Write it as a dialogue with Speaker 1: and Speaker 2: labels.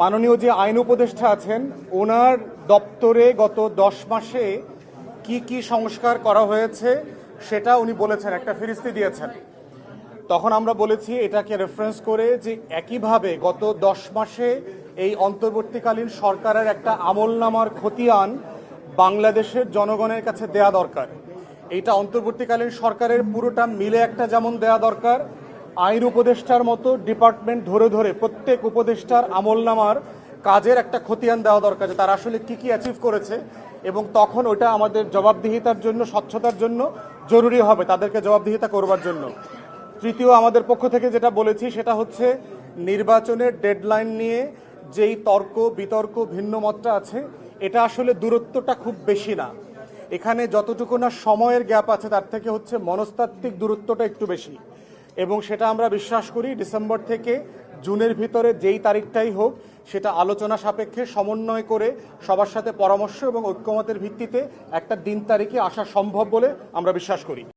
Speaker 1: মাননীয় যে আইন উপদেষ্টা আছেন, ওনার দপ্তরে গত দশ মাসে কি কি সংস্কার করা হয়েছে সেটা উনি বলেছেন, একটা ফিরিস্তি দিয়েছেন। তখন আমরা বলেছি এটাকে রেফারেন্স করে যে একইভাবে গত দশ মাসে এই অন্তর্বর্তীকালীন সরকারের একটা আমলনামার খতিয়ান বাংলাদেশের জনগণের কাছে দেয়া দরকার। এইটা অন্তর্বর্তীকালীন সরকারের পুরোটা মিলে একটা যেমন দেয়া দরকার আইন উপদেষ্টার মতো ডিপার্টমেন্ট ধরে ধরে প্রত্যেক উপদেষ্টার আমলনামার কাজের একটা খতিয়ান দেওয়া দরকার যে তারা আসলে কি কি অ্যাচিভ করেছে এবং তখন ওটা আমাদের জবাবদিহিতার জন্য, স্বচ্ছতার জন্য জরুরি হবে তাদেরকে জবাবদিহিতা করবার জন্য। তৃতীয়, আমাদের পক্ষ থেকে যেটা বলেছি সেটা হচ্ছে নির্বাচনের ডেডলাইন নিয়ে যেই তর্ক, বিতর্ক ভিন্ন মতটা আছে, এটা আসলে দূরত্বটা খুব বেশি না। এখানে যতটুকু না সময়ের গ্যাপ আছে তার থেকে হচ্ছে মনস্তাত্ত্বিক দূরত্বটা একটু বেশি। এবং সেটা আমরা বিশ্বাস করি ডিসেম্বর থেকে জুনের ভিতরে যেই তারিখটাই হোক, সেটা আলোচনা সাপেক্ষে সমন্বয় করে সবার সাথে পরামর্শ এবং ঐক্যমতের ভিত্তিতে একটা দিন তারিখে আসা সম্ভব বলে আমরা বিশ্বাস করি।